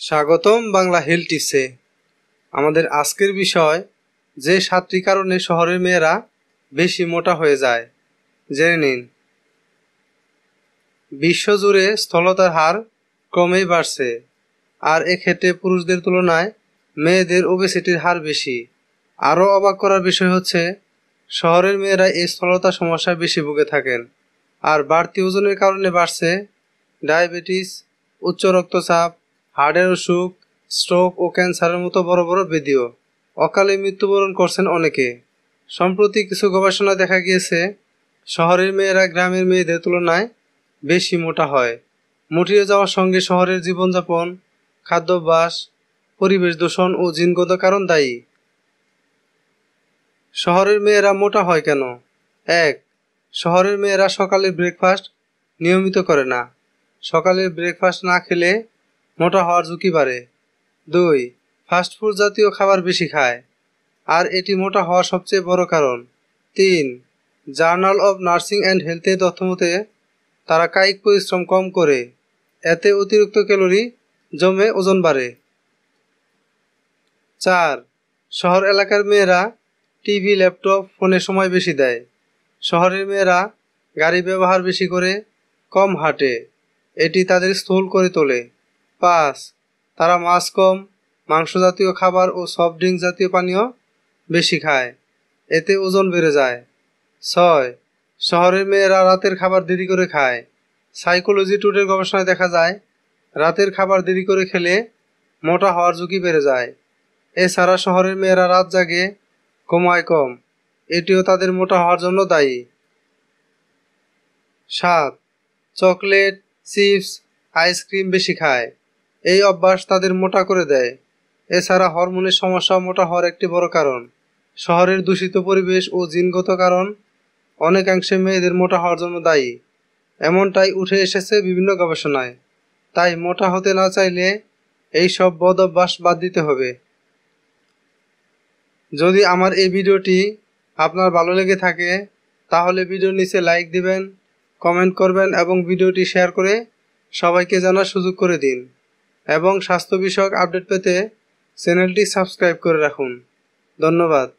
স্বাগতম বাংলা হেল টিপসে আমাদের আজকের বিষয়, যে সাতটি কারণে শহরের মেয়েরা বেশি মোটা হয়ে যায়, জেনে নিন। বিশ্বজুড়ে স্থলতার হার ক্রমেই বাড়ছে, আর এক্ষেত্রে পুরুষদের তুলনায় মেয়েদের ওবেসিটির হার বেশি। আরও অবাক করার বিষয় হচ্ছে, শহরের মেয়েরা এই স্থলতা সমস্যায় বেশি ভুগে থাকেন, আর বাড়তি ওজনের কারণে বাড়ছে ডায়াবেটিস, উচ্চ রক্তচাপ হার্টের অসুখ, স্ট্রোক ও ক্যান্সারের মতো বড় বড় ব্যাধিও অকালে মৃত্যুবরণ করছেন অনেকে। সম্প্রতি কিছু গবেষণা দেখা গিয়েছে, শহরের মেয়েরা গ্রামের মেয়েদের তুলনায় বেশি মোটা হয়। মুটিয়ে যাওয়ার সঙ্গে শহরের জীবনযাপন, খাদ্যাভ্যাস, পরিবেশ দূষণ ও জিনগত কারণ দায়ী। শহরের মেয়েরা মোটা হয় কেন? এক, শহরের মেয়েরা সকালে ব্রেকফাস্ট নিয়মিত করে না। সকালে ব্রেকফাস্ট না খেলে মোটা হওয়ার ঝুঁকি বাড়ে। দুই ফাস্টফুড জাতীয় খাবার বেশি খায়। আর এটি মোটা হওয়ার সবচেয়ে বড় কারণ। তিন জার্নাল অব নার্সিং অ্যান্ড হেলথের তথ্য মতে তারা কায়িক পরিশ্রম কম করে। এতে অতিরিক্ত ক্যালোরি জমে ওজন বাড়ে। চার, শহর এলাকার মেয়েরা টিভি, ল্যাপটপ, ফোনে সময় বেশি দেয়। শহরের মেয়েরা গাড়ি ব্যবহার বেশি করে, কম হাঁটে। এটি তাদের স্থূল করে তোলে। পাঁচ তারা মাছ কম, মাংস জাতীয় খাবার ও সফট ড্রিঙ্ক জাতীয় পানীয় বেশি খায়। এতে ওজন বেড়ে যায়। ছয়, শহরের মেয়েরা রাতের খাবার দেরি করে খায়। সাইকোলজি টুডের গবেষণায় দেখা যায়, রাতের খাবার দেরি করে খেলে মোটা হওয়ার ঝুঁকি বেড়ে যায়। এছাড়া শহরের মেয়েরা রাত জাগে কমায় কম। এটিও তাদের মোটা হওয়ার জন্য দায়ী। সাত, চকলেট, চিপস, আইসক্রিম বেশি খায়। এই অভ্যাস তাদের মোটা করে দেয়। এছাড়া হরমোনের সমস্যা মোটা হওয়ার একটি বড় কারণ। শহরের দূষিত পরিবেশ ও জিনগত কারণ অনেকাংশে মেয়েদের মোটা হওয়ার জন্য দায়ী। এমনটাই উঠে এসেছে বিভিন্ন গবেষণায়। তাই মোটা হতে না চাইলে এই সব বদ অভ্যাস বাদ দিতে হবে। যদি আমার এই ভিডিওটি আপনার ভালো লেগে থাকে, তাহলে ভিডিওর নিচে লাইক দিবেন, কমেন্ট করবেন এবং ভিডিওটি শেয়ার করে সবাইকে জানার সুযোগ করে দিন। এবং স্বাস্থ্য বিষয়ক আপডেট পেতে চ্যানেলটি সাবস্ক্রাইব করে রাখুন। ধন্যবাদ।